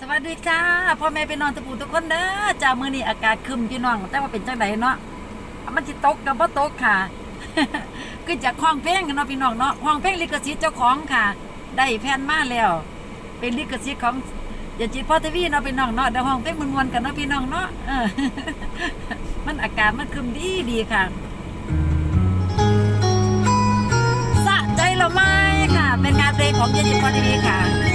สวัสดีค่ะพ่อแม่พี่น้องทุกผู้ทุกคนเด้อจ้ามื้อนี้อากาศคึมพี่น้องแต่ว่าเป็นจังไดเนาะมันสิตกกับบ่ตกค่ะคือจากห้องเพลงกันเนาะพี่น้องเนาะห้องเพลงลิขสิทธิ์เจ้าของค่ะ ได้แผ่นมาแล้ว เป็นลิขสิทธิ์ของอย่าจิตพ่อทวีเนาะพี่น้องเนาะเดี๋ยวห้องเพลงมวนๆกันเนาะพี่น้องเนาะเออมันอากาศมันคึมดีดีค่ะสะใจเราไหมค่ะ เป็นงานเพลงของเยจิตพอทวีค่ะ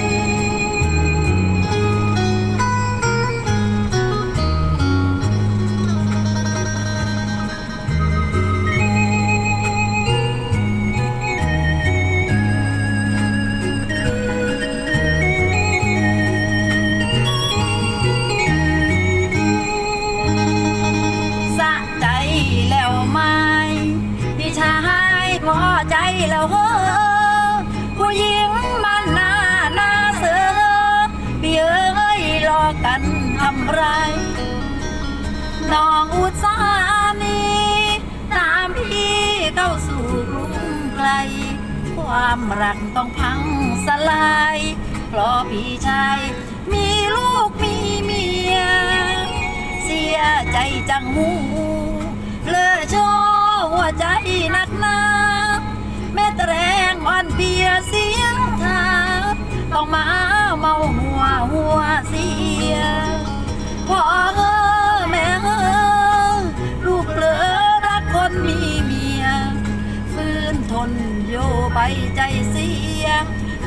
ำไร น้องอุตสาห์นี้ตามพี่เข้าสู่กรุงไกล ความรักต้องพังสลาย เพราะพี่ชายมีลูกมีเมีย เสียใจจังหูเลอโชว์หัวใจนักหนาแม่แตรงอ่อนเพีย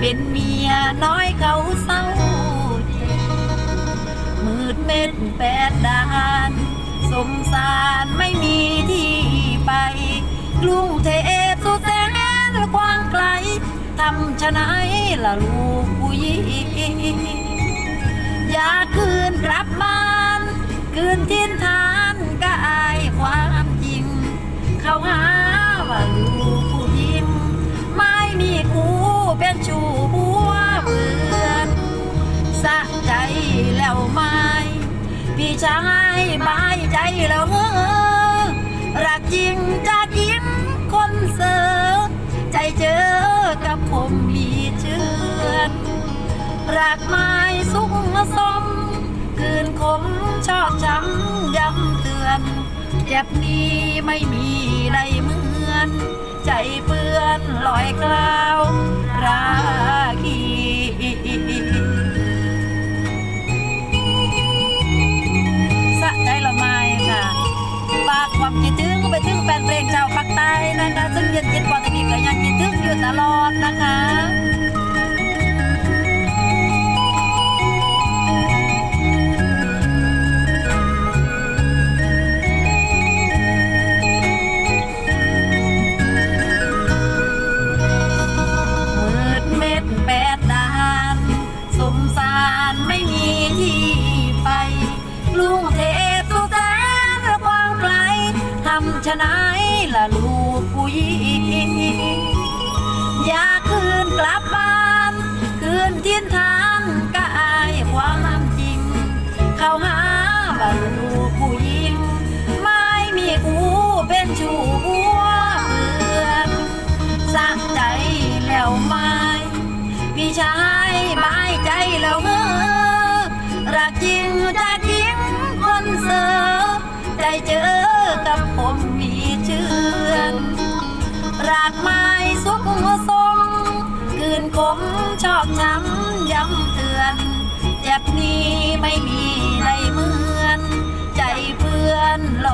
เป็นเมียน้อยเขาเศร้าเจ็บมืดเม็ดแปดด้านสมสารไม่มีที่ไป กรุงเทพสุดแสนกว้างไกลทำชะไหนล่ะลูกผู้หญิงอยากคืนกลับบ้าน คืนทิ้นทานก็อายความจริง เขาหาว่า มีคู่เป็นชู้หัวเบือนสะใจแล้วไหมพี่ชายบายใจแล้วเออรักจริงจากยิ้มคนเสิร์ใจเจอกับผมมีเชือนรักไม้สุกสมคืนคมชอบช้ำย้ำเตือนเจ็บนี้ไม่มีใดเหมือน ใจเปื้อนลอยคลาวราคีสะใจละไม้ค่ะฝากความคิดถึงไปถึงแฟนเพลงชาวภาคใต้นะคะ ซึ่งเย็นดีปอตวีก็ยังคิดถึงอยู่ตลอดนะคะ ไหนล่ะลูกผู้หญิงอยากคืนกลับบ้านคืนทิ้นทานก็อายความจริง เขาหาว่าลูกผู้หญิง ไม่มีกูเป็นชู้หัวเบือนสะใจแล้วไหมพี่ชายบายใจแล้วเออรักจริงจากยิ้มคนเสิร์ฟใจเจอ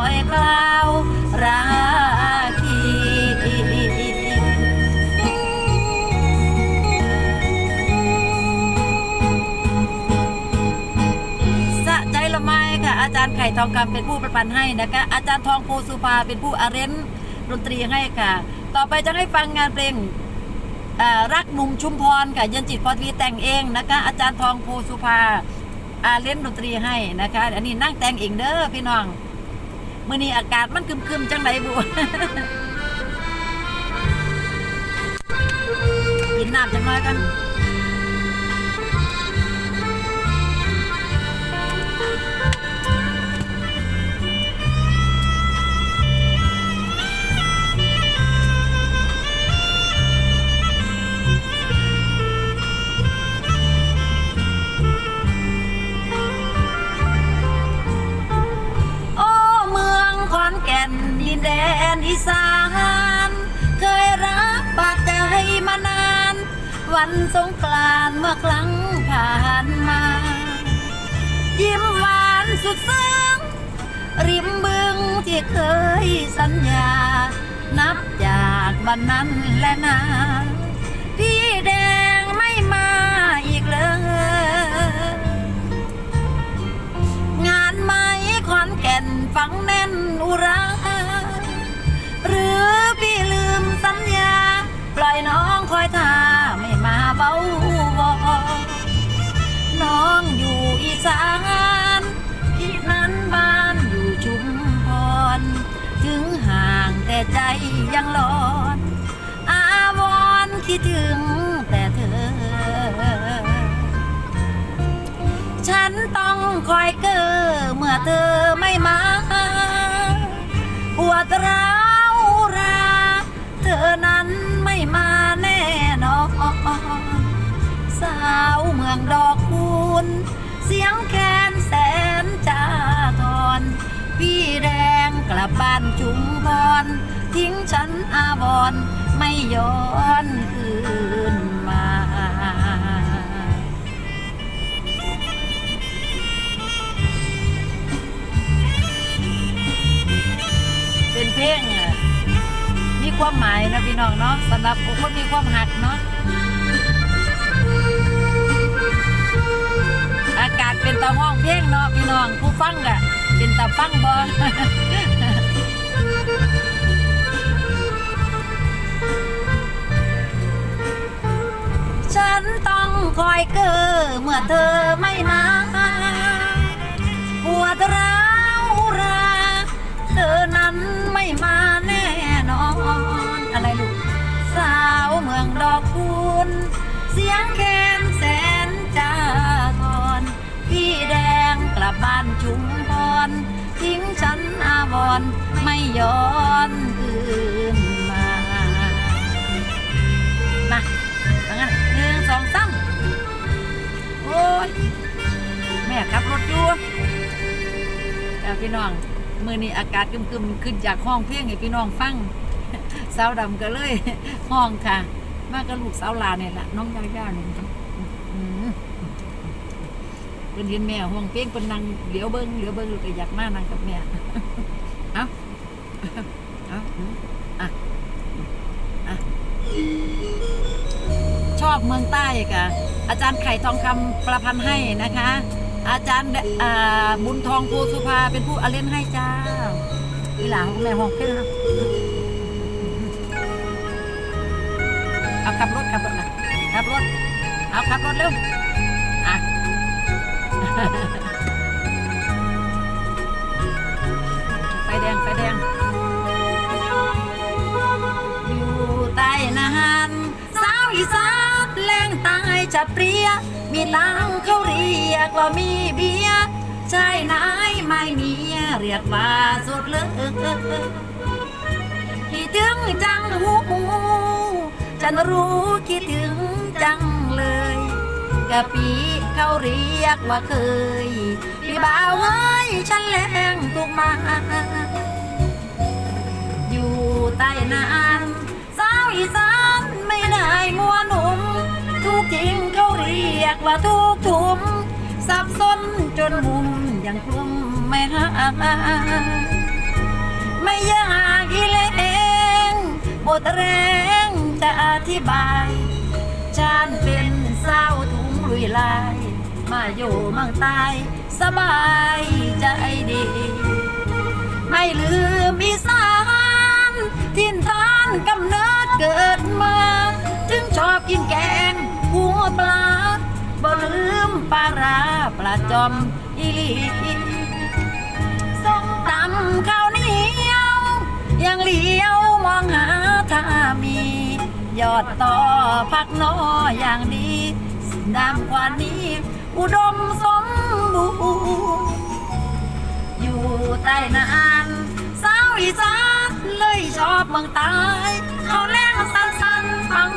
อยคลาวราคีสะใจละไม้ค่ะ อาจารย์ไข่ทองคำเป็นผู้ประพันธ์ให้นะคะ อาจารย์ทองภูสุภาเป็นผู้อาเรนดนตรีให้ค่ะ ต่อไปจะให้ฟังงานเพลงรักหนุ่มชุมพรค่ะย็นจิตพรทวีแต่งเองนะคะ อาจารย์ทองภูสุภาอาเล่นดนตรีให้นะคะ อันนี้นั่งแต่งเองเด้อพี่น้อง มื่อนี้อากาศมันคึมๆจังไหนบุกินน้ำจังน้อยกันานมา ยิ้มหวานสุดซึ้ง ริมบึงที่เคยสัญญา นับจากวันนั้นและนาพี่แดงไม่มาอีกเลย งานไหม้ขอนแก่นฟังแน่นอุราหรือพี่ลืมสัญญา ปล่อยน้องคอยท่าไม่มาเบา สานพี่นั้นบ้านอยู่ชุมพร ถึงห่างแต่ใจยังร้อน อาวรณ์คิดถึงแต่เธอ ฉันต้องคอยเกอเมื่อเธอไม่มาปวดร้าวรา เธอนั้นไม่มาแน่นอนสาวเมืองดอกคูณ ลับบ้านชุมพรทิ้งฉันอาวรณ์ไม่ย้อนคืนมา เป็นเพลงอะมีความหมายนะพี่น้องเนาะสำหรับผู้คนมีความหักเนาะอากาศเป็นตาห้องเพลงเนาะพี่น้องผู้ฟังอะเป็นตาฟังบอฉั ต้องคอยเกอเมื่อเธอไม่มาปวดร้าวรา เธอนั้นไม่มาแน่นอน อะไรลูก สาวเมืองดอกคูณเสียงแคนแสนจาทอนพี่แดงกลับบ้านชุมพรทิ้งฉันอาวรณ์ไม่ย้อน ขับรถอยู่แล้วพี่น้องมือนี้อากาศกึมๆขึ้นจากห้องเพียงให้พี่น้องฟังสาวดำก็เลยห้องค่ะ มากับลูกสาวลาเนี่ยแหละน้องย่าย่าเนี่ยเพิ่นเห็นแม่ห้องเพียงเพิ่นนั่งเหลียวเบิ้งเหลียวเบิ้งก็อยากมานั่งกับแม่เอ้าเอ้าอะอะชอบเมืองใต้ค่ะอาจารย์ไข่ทองคำประพันธ์ให้นะคะ อาจารย์อ่าบุญทองโพสุภาเป็นผู้อาเล่นให้จ้าอีหลาของแม่ห้องเพ่นะเอาขับรถขับรถนะขับรถ เอาขับรถเร็วอะไฟแดงไฟแดงอยู่ใต้นานสาวอีสานแรงตา จะเปรียมีตังเขาเรียกว่ามีเบียร์ชายนายไม่มีเรียกว่าสุดเลยคิดถึงจังหูฉันรู้คิดถึงจังเลยกะปีเขาเรียกว่าเคยพี่บ่าวเอ้ยฉันแรงทุกมาอยู่ใต้นานสาวอีสานไม่ได้มัวหนุ่ม ทุกทิ้งเขาเรียกว่าทุกทุมสับสนจนมุมยังคลุมไม่หาไม่ยากอีเลงบทแรงจะอธิบายฉันเป็นสาวถุงลุยลาย มาอยู่มืองใต้สบายใจดี ไม่ลืมอีสานทินทานกำเนิดเกิดมา จึงชอบกินแกง ปลาบ่ลืมปลาราปลาจอมอีลีส้มตำข้าวเหนียวยังเลี้ยวมองหาถ้ามี ยอดต่อพักนออย่างดีดำกว่านี้ อุดมสมบูรณ์อยู่ใต้นานสาวอีสานเลยชอบเมืองใต้เขาแรงสั้นๆฟัง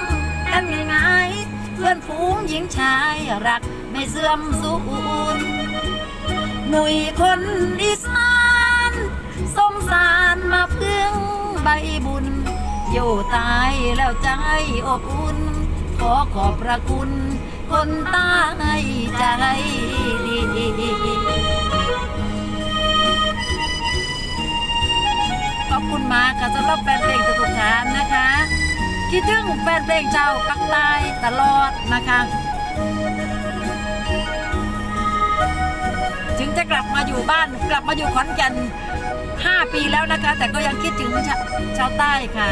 กันง่าย พื่อนฝูงหญิงชายรักไม่เสื่อมสูญหนุ่ยคนอีสานสมสารมาพึ่งใบบุญ อยู่ตายแล้วใจอบอุ่น ขอขอบพระคุณ คนใต้ใจดีขอบคุณมากค่ะสำหรับแฟนเพลงทุกท่านนะคะ คิดถึงแฟนเพลงชาวปักใต้ตลอดนะคะถึงจะกลับมาอยู่บ้านกลับมาอยู่ขอนแก่น5 ปีแล้วนะคะ แต่ก็ยังคิดถึงชาชาวใต้ค่ะ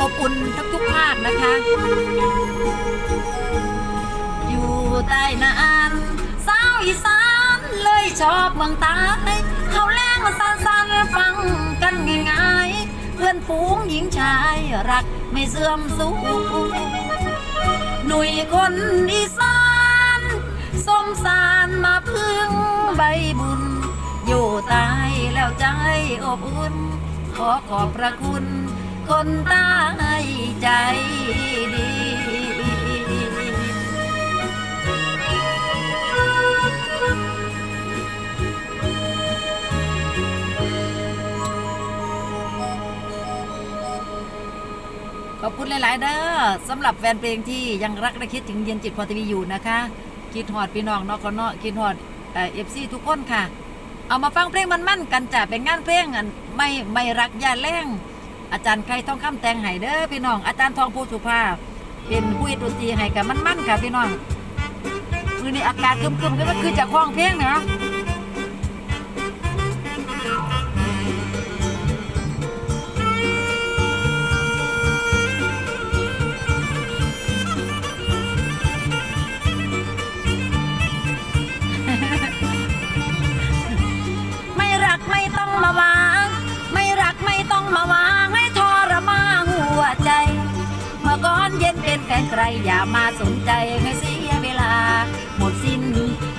อบอุ่นทุกๆภาคนะคะ อยู่ใต้นานสาวอีสานเลยชอบเมืองใต้เขาแรงมาสั้นๆฟังกันง่าย พื่อนฝูงหญิงชายรักไม่เสื่อมสูญหนุ่ยคนอีสานสมสารมาพึ่งใบบุญ อยู่ตายแล้วใจอบอุ่น ขอขอบพระคุณ คนตายใจดี ขอบคุณหลาย ๆ เด้อสำหรับแฟนเพลงที่ยังรักและคิดถึงเย็นจิตพอทีวีอยู่นะคะ คิดฮอดพี่น้องนอกก็เนาะคิดฮอดเอฟซีทุกคนค่ะ เอามาฟังเพลงมันๆกันจ้ะเป็นงานเพลงอันไม่ไม่รักย่าแรงอาจารย์ไก่ทองคำแตงให้เด้อพี่น้อง อาจารย์ทองภูสุภาพ เป็นผู้เฮ็ดนตรีให้กับมันๆค่ะพี่น้องมือในอากาศคึมๆก็คือจากห้องเพลงเนาะ เป็นแฟนใครอย่ามาสนใจให้เสียเวลา หมดสิ้น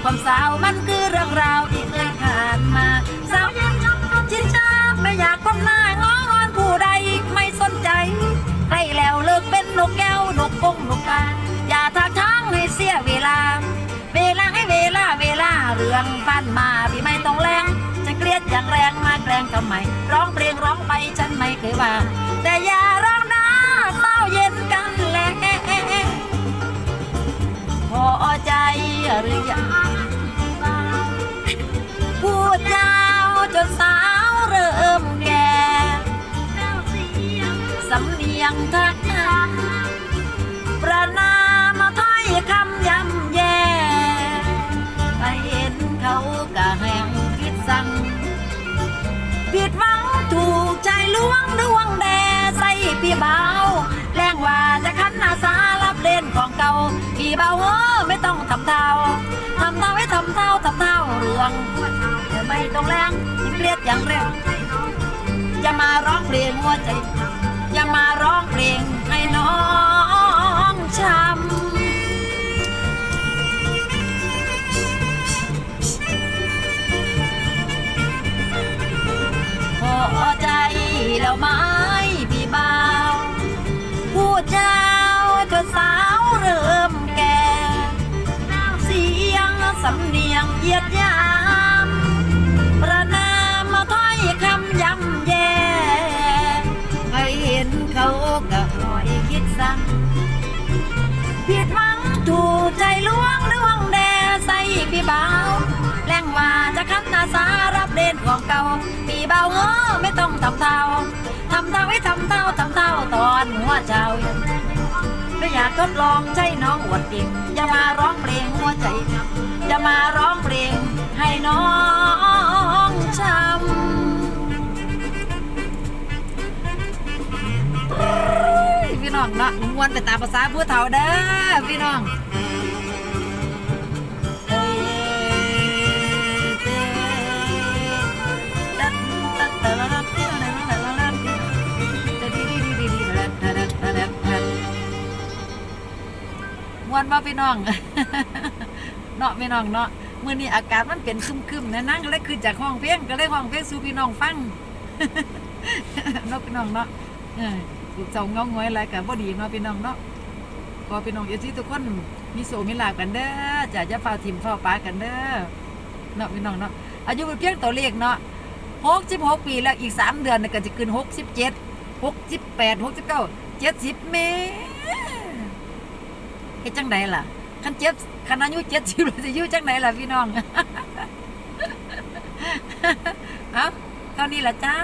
ความสาวมันคือเรื่องราวที่เคยผ่านมา สาวยังชอบชินชาไม่อยากก้มหน้างองอนผู้ใดไม่สนใจใกล้แล้วเลิกเป็นนกแก้วนกกงนกกาอย่าทักท้างให้เสียเวลา เวลาให้เวลาเวลาเรื่องผ่านมาพี่ไม่ต้องแรงจะเกลียดอย่างแรงมาแกล้งทำไมร้องเพลงร้องไปฉันไม่เคยว่า แต่อย่าร้อง รือยังพูดยาวจนสาวเริ่มแก่สำเนียงทักทายประนา อย่างแรกจะมาร้องเพลงหัวใจ จะมาร้องเพลงให้น้องชาย เล่นของเก่าพี่เบาเออไม่ต้องทำเท่าทำเท่าให้ทำเท่าทำเท่าตอนหัวเจ้าไม่อยากทดลองใช่น้องอวดเก่งอย่ามาร้องเพลงหัวใจอย่ามาร้องเพลงให้น้องช้ำพี่น้องเนาะมวนไปตามภาษาผู้เฒ่าเด้อพี่น้อง มวนมาพี่น้อง เนาะพี่น้องเนาะมื้อนี้อากาศมันเป็นคึมๆนะนั่งก็เลยคือจากห้องเพลงก็เลยห้องเพลงสู่พี่น้องฟังเนาะพี่น้องเนาะเออลูกเจ้าเงาง้อยอะไรกันบ่ดีเนาะพี่น้องเนาะขอพี่น้องเอฟซีทุกคนมีโสมีลาภกันเด้อจะจะเฝ้าทิมเฝ้าปลากันเด้อเนาะพี่น้องเนาะอายุเป็นเพียงตัวเลขเนาะหกสิบหกปีแล้วอีกสามเดือนก็จะขึ้นหกสิบเจ็ดหกสิบแปดหกสิบเก้าเจ็ดสิบเม เฮ็ดจังไดล่ะคันเจ็บคันอายุเจ็ดสิบจะอยู่จังไดล่ะพี่น้อง เอ้าเท่านี้ละจ้า